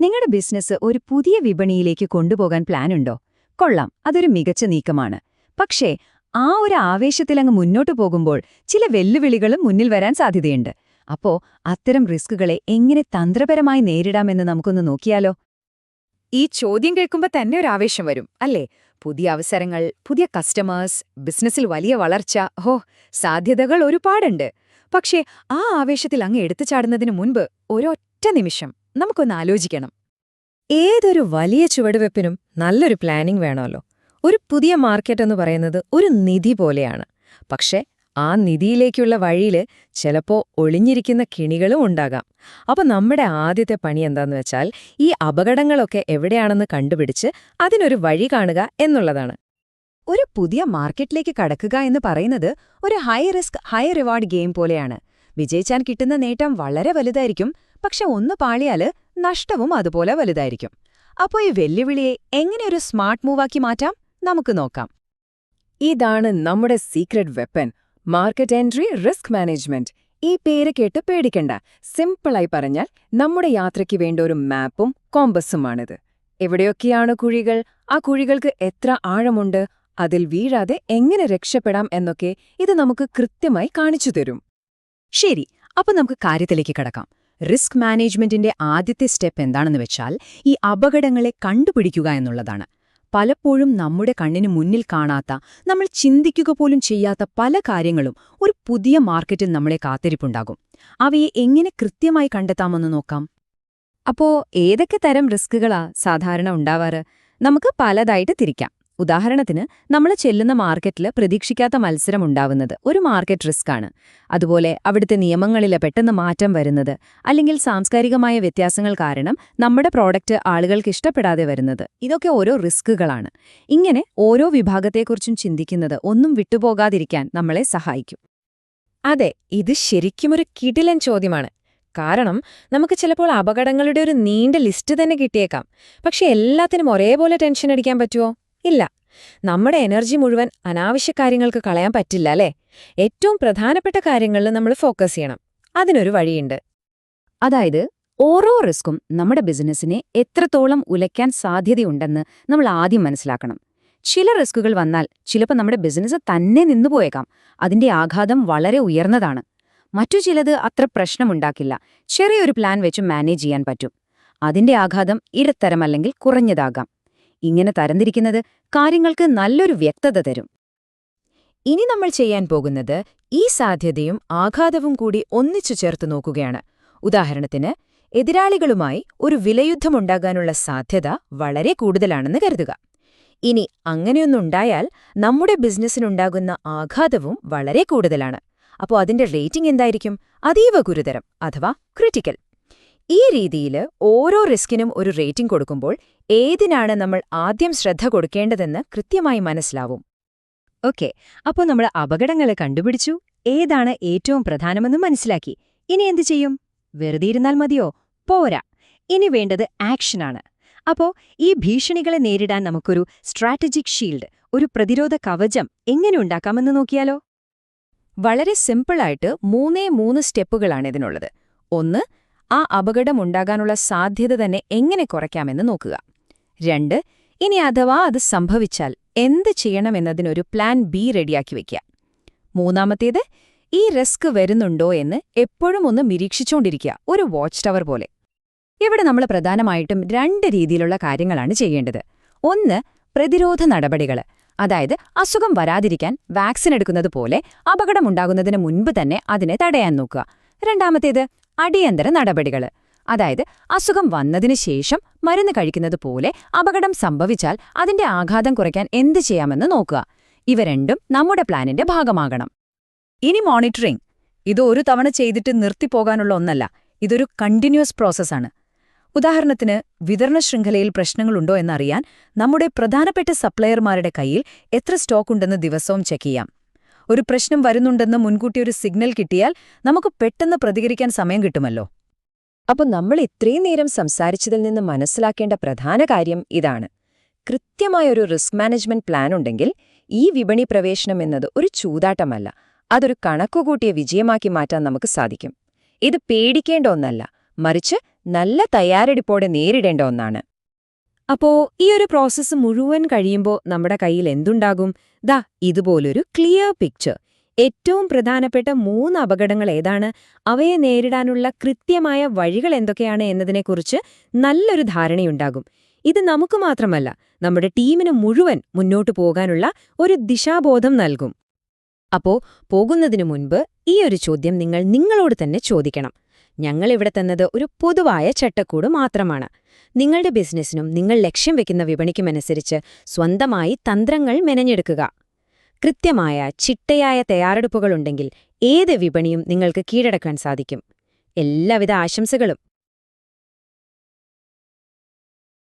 നിങ്ങളുടെ ബിസിനസ് ഒരു പുതിയ വിപണിയിലേക്ക് കൊണ്ടുപോകാൻ പ്ലാനുണ്ടോ? കൊള്ളാം അതൊരു മികച്ച നീക്കമാണ്. പക്ഷേ ആ ഒരു ആവേശത്തിലങ്ങ് മുന്നോട്ട് പോകുമ്പോൾ ചില വെല്ലുവിളികളും മുന്നിൽ വരാൻ സാധ്യതയുണ്ട്. അപ്പോ അത്തരം റിസ്കുകളെ എങ്ങനെ തന്ത്രപരമായി നേരിടാമെന്ന് നമുക്കൊന്ന് നോക്കിയാലോ? ഈ ചോദ്യം കേൾക്കുമ്പോൾ തന്നെ ഒരു ആവേശം വരും അല്ലേ? പുതിയ അവസരങ്ങൾ പുതിയ കസ്റ്റമേഴ്സ് ബിസിനസ്സിൽ വലിയ വളർച്ച ഹോ സാധ്യതകൾ ഒരുപാടുണ്ട്. പക്ഷേ ആ ആവേശത്തിൽ അങ്ങ് എടുത്തു ചാടുന്നതിന് മുൻപ് ഒരൊറ്റ നിമിഷം. നമുക്കൊന്ന് ആലോചിക്കണം. ഏതൊരു വലിയ ചുവടുവെപ്പിനും നല്ലൊരു പ്ലാനിംഗ് വേണമല്ലോ. ഒരു പുതിയ മാർക്കറ്റ് എന്ന് പറയുന്നത് ഒരു നിധി പോലെയാണ്. പക്ഷേ ആ നിധിയിലേക്കുള്ള വഴിയിൽ ചിലപ്പോ ഒളിഞ്ഞിരിക്കുന്ന കിണികളും ഉണ്ടാകാം. അപ്പോൾ നമ്മുടെ ആദ്യത്തെ പണി എന്താന്ന് വെച്ചാൽ ഈ അപകടങ്ങളൊക്കെ എവിടെയാണെന്ന് കണ്ടുപിടിച്ച് അതിനൊരു വഴി കാണുക എന്നുള്ളതാണ്. ഒരു പുതിയ മാർക്കറ്റിലേക്ക് കടക്കുക എന്ന് പറയുന്നത് ഒരു high risk high reward game പോലെയാണ്. വിജയിച്ചാൻ കിട്ടുന്ന നേട്ടം വളരെ വലുതായിരിക്കും. പക്ഷെ ഒന്ന് പാളിയാൽ നഷ്ടവും അതുപോലെ വലുതായിരിക്കും. അപ്പോൾ ഈ വെല്ലുവിളിയെ എങ്ങനെ ഒരു സ്മാർട്ട് മൂവാക്കി മാറ്റാം? നമുക്ക് നോക്കാം. ഇതാണ് നമ്മുടെ secret weapon market entry risk management ഈ പേര് കേട്ട് പേടിക്കണ്ട. സിമ്പിളായി പറഞ്ഞാൽ നമ്മുടെ യാത്രയ്ക്ക് വേണ്ട ഒരു മാപ്പും കോമ്പസുമാണിത് എവിടെയൊക്കെയാണ് കുഴികൾ? ആ കുഴികൾക്ക് എത്ര ആഴമുണ്ട്? അതിൽ വീഴാതെ എങ്ങനെ രക്ഷപ്പെടാം എന്നൊക്കെ ഇത് നമുക്ക് കൃത്യമായി കാണിച്ചു തരും. ശരി അപ്പൊ നമുക്ക് കാര്യത്തിലേക്ക് കടക്കാം. റിസ്ക് മാനേജ്മെന്റിന്റെ ആദ്യത്തെ സ്റ്റെപ്പ് എന്താണെന്ന് വെച്ചാൽ ഈ അപകടങ്ങളെ കണ്ടുപിടിക്കുക എന്നുള്ളതാണ്. പലപ്പോഴും നമ്മുടെ കണ്ണിന് മുന്നിൽ കാണാത്ത നമ്മൾ ചിന്തിക്കുക പോലും ചെയ്യാത്ത പല കാര്യങ്ങളും ഒരു പുതിയ മാർക്കറ്റിൽ നമ്മളെ കാത്തിരിപ്പുണ്ടാകും. അവയെ എങ്ങനെ കൃത്യമായി കണ്ടെത്താമെന്ന് നോക്കാം. അപ്പോ ഏതൊക്കെ തരം റിസ്കുകളാ സാധാരണ ഉണ്ടാവാറ്? നമുക്ക് പലതായിട്ട് തിരിക്കാം. ഉദാഹരണത്തിന് നമ്മൾ ചെല്ലുന്ന മാർക്കറ്റിൽ പ്രതീക്ഷിക്കാത്ത മത്സരം ഉണ്ടാവുന്നത് ഒരു മാർക്കറ്റ് റിസ്ക് ആണ് അതുപോലെ അവിടുത്തെ നിയമങ്ങളിൽ പെട്ടെന്ന് മാറ്റം വരുന്നത് അല്ലെങ്കിൽ സാംസ്കാരികമായ വ്യത്യാസങ്ങൾ കാരണം നമ്മുടെ പ്രോഡക്റ്റ് ആളുകൾക്ക് ഇഷ്ടപ്പെടാതെ വരുന്നത്. ഇതൊക്കെ ഓരോ റിസ്കുകളാണ് ഇങ്ങനെ ഓരോ വിഭാഗത്തെക്കുറിച്ചും ചിന്തിക്കുന്നത് ഒന്നും വിട്ടുപോകാതിരിക്കാൻ നമ്മളെ സഹായിക്കും. അതെ ഇത് ശരിക്കും ഒരു കിടിലൻ ചോദ്യമാണ്. കാരണം നമുക്ക് ചിലപ്പോൾ അപകടങ്ങളുടെ ഒരു നീണ്ട ലിസ്റ്റ് തന്നെ കിട്ടിയേക്കാം. പക്ഷെ എല്ലാത്തിനും ഒരേപോലെ ടെൻഷൻ അടിക്കാൻ പറ്റുമോ ഇല്ല. നമ്മുടെ എനർജി മുഴുവൻ അനാവശ്യ കാര്യങ്ങൾക്ക് കളയാൻ പറ്റില്ല അല്ലേ? ഏറ്റവും പ്രധാനപ്പെട്ട കാര്യങ്ങളിൽ നമ്മൾ ഫോക്കസ് ചെയ്യണം. അതിനൊരു വഴിയുണ്ട്. അതായത് ഓരോ റിസ്ക്കും നമ്മുടെ ബിസിനസ്സിനെ എത്രത്തോളം ഉലയ്ക്കാൻ സാധ്യതയുണ്ടെന്ന് നമ്മൾ ആദ്യം മനസ്സിലാക്കണം. ചില റിസ്കുകൾ വന്നാൽ ചിലപ്പോൾ നമ്മുടെ ബിസിനസ് തന്നെ നിന്നുപോയേക്കാം. അതിന്റെ ആഘാതം വളരെ ഉയർന്നതാണ്. മറ്റു ചിലത് അത്ര പ്രശ്നമുണ്ടാക്കില്ല. ചെറിയൊരു പ്ലാൻ വെച്ച് മാനേജ് ചെയ്യാൻ പറ്റും. അതിന്റെ ആഘാതം ഇടത്തരമല്ലെങ്കിൽ കുറഞ്ഞതാകാം. ഇങ്ങനെ തരംതിരിക്കുന്നത് കാര്യങ്ങൾക്ക് നല്ലൊരു വ്യക്തത തരും. ഇനി നമ്മൾ ചെയ്യാൻ പോകുന്നത് ഈ സാധ്യതയും ആഘാതവും കൂടി ഒന്നിച്ചു ചേർത്ത് നോക്കുകയാണ്. ഉദാഹരണത്തിന് എതിരാളികളുമായി ഒരു വിലയുദ്ധമുണ്ടാകാനുള്ള സാധ്യത വളരെ കൂടുതലാണെന്ന് കരുതുക. ഇനി അങ്ങനെയൊന്നുണ്ടായാൽ നമ്മുടെ ബിസിനസ്സിനുണ്ടാകുന്ന ആഘാതവും വളരെ കൂടുതലാണ്. അപ്പോൾ അതിന്റെ റേറ്റിംഗ് എന്തായിരിക്കും? അതീവ ഗുരുതരം അഥവാ ക്രിട്ടിക്കൽ ഈ രീതിയിൽ ഓരോ റിസ്കിനും ഒരു റേറ്റിംഗ് കൊടുക്കുമ്പോൾ ഏതിനാണ് നമ്മൾ ആദ്യം ശ്രദ്ധ കൊടുക്കേണ്ടതെന്ന് കൃത്യമായി മനസ്സിലാവും. ഓക്കെ അപ്പോൾ നമ്മൾ അപകടങ്ങളെ കണ്ടുപിടിച്ചു. ഏതാണ് ഏറ്റവും പ്രധാനമെന്ന് മനസ്സിലാക്കി. ഇനി എന്തു ചെയ്യും? വെറുതെ ഇരുന്നാൽ മതിയോ? പോരാ. ഇനി വേണ്ടത് ആക്ഷനാണ് അപ്പോ ഈ ഭീഷണികളെ നേരിടാൻ നമുക്കൊരു സ്ട്രാറ്റജിക് ഷീൽഡ് ഒരു പ്രതിരോധ കവചം എങ്ങനെ ഉണ്ടാക്കാമെന്ന് നോക്കിയാലോ? വളരെ സിമ്പിളായിട്ട് മൂന്നേ മൂന്ന് സ്റ്റെപ്പുകളാണ് ഇതിനുള്ളത്. ഒന്ന് ആ അപകടം ഉണ്ടാകാനുള്ള സാധ്യത തന്നെ എങ്ങനെ കുറയ്ക്കാമെന്ന് നോക്കുക. രണ്ട് ഇനി അഥവാ അത് സംഭവിച്ചാൽ എന്ത് ചെയ്യണമെന്നതിനൊരു പ്ലാൻ ബി റെഡിയാക്കി വയ്ക്കുക മൂന്നാമത്തേത് ഈ റിസ്ക് വരുന്നുണ്ടോ എന്ന് എപ്പോഴും ഒന്ന് നിരീക്ഷിച്ചുകൊണ്ടിരിക്കുക ഒരു വാച്ച് ടവർ പോലെ. ഇവിടെ നമ്മൾ പ്രധാനമായിട്ടും രണ്ട് രീതിയിലുള്ള കാര്യങ്ങളാണ് ചെയ്യേണ്ടത്. ഒന്ന് പ്രതിരോധ നടപടികൾ അതായത് അസുഖം വരാതിരിക്കാൻ വാക്സിൻ എടുക്കുന്നത് പോലെ അപകടമുണ്ടാകുന്നതിന് മുൻപ് തന്നെ അതിനെ തടയാൻ നോക്കുക. രണ്ടാമത്തേത് അടിയന്തര നടപടികൾ അതായത് അസുഖം വന്നതിന് ശേഷം മരുന്ന് കഴിക്കുന്നത് പോലെ അപകടം സംഭവിച്ചാൽ അതിന്റെ ആഘാതം കുറയ്ക്കാൻ എന്ത് ചെയ്യാമെന്ന് നോക്കുക. ഇവ രണ്ടും നമ്മുടെ പ്ലാനിന്റെ ഭാഗമാകണം. ഇനി മോണിറ്ററിംഗ്. ഇത് ഒരു തവണ ചെയ്തിട്ട് നിർത്തിപ്പോകാനുള്ള ഒന്നല്ല ഇതൊരു കണ്ടിന്യൂസ് പ്രോസസ്സാണ്. ഉദാഹരണത്തിന് വിതരണ ശൃംഖലയിൽ പ്രശ്നങ്ങളുണ്ടോ എന്നറിയാൻ നമ്മുടെ പ്രധാനപ്പെട്ട സപ്ലയർമാരുടെ കയ്യിൽ എത്ര സ്റ്റോക്കുണ്ടെന്ന് ദിവസവും ചെക്ക് ചെയ്യാം. ഒരു പ്രശ്നം വരുന്നുണ്ടെന്ന് മുൻകൂട്ടി ഒരു സിഗ്നൽ കിട്ടിയാൽ നമുക്ക് പെട്ടെന്ന് പ്രതികരിക്കാൻ സമയം കിട്ടുമല്ലോ. അപ്പോൾ നമ്മൾ ഇത്രയും നേരം സംസാരിച്ചതിൽ നിന്ന് മനസ്സിലാക്കേണ്ട പ്രധാന കാര്യം ഇതാണ്. കൃത്യമായൊരു റിസ്ക് മാനേജ്മെന്റ് പ്ലാൻ ഉണ്ടെങ്കിൽ ഈ വിപണി പ്രവേശനം എന്നത് ഒരു ചൂതാട്ടമല്ല. അതൊരു കണക്കുകൂട്ടിയ വിജയമാക്കി മാറ്റാൻ നമുക്ക് സാധിക്കും. ഇത് പേടിക്കേണ്ട ഒന്നല്ല. മറിച്ച് നല്ല തയ്യാറെടുപ്പോടെ നേരിടേണ്ട ഒന്നാണ്. അപ്പോ ഈ ഒരു പ്രോസസ്സ് മുഴുവൻ കഴിയുമ്പോൾ നമ്മുടെ കയ്യിൽ എന്തുണ്ടാകും? ദാ ഇതുപോലൊരു ക്ലിയർ പിക്ചർ ഏറ്റവും പ്രധാനപ്പെട്ട മൂന്ന് അപകടങ്ങൾ ഏതാണ്? അവയെ നേരിടാനുള്ള കൃത്യമായ വഴികൾ എന്തൊക്കെയാണ് എന്നതിനെക്കുറിച്ച് നല്ലൊരു ധാരണയുണ്ടാകും. ഇത് നമുക്ക് മാത്രമല്ല നമ്മുടെ ടീമിന് മുഴുവൻ മുന്നോട്ടു പോകാനുള്ള ഒരു ദിശാബോധം നൽകും. അപ്പോ പോകുന്നതിനു മുൻപ് ഈ ഒരു ചോദ്യം നിങ്ങൾ നിങ്ങളോട് തന്നെ ചോദിക്കണം. ഞങ്ങളിവിടെ തന്നത് ഒരു പൊതുവായ ചട്ടക്കൂട് മാത്രമാണ്. നിങ്ങളുടെ ബിസിനസ്സിനും നിങ്ങൾ ലക്ഷ്യം വെക്കുന്ന വിപണിക്കുമനുസരിച്ച് സ്വന്തമായി തന്ത്രങ്ങൾ മെനഞ്ഞെടുക്കുക. കൃത്യമായ ചിട്ടയായ തയ്യാറെടുപ്പുകളുണ്ടെങ്കിൽ ഏത് വിപണിയും നിങ്ങൾക്ക് കീഴടക്കാൻ സാധിക്കും. എല്ലാവിധ ആശംസകളും.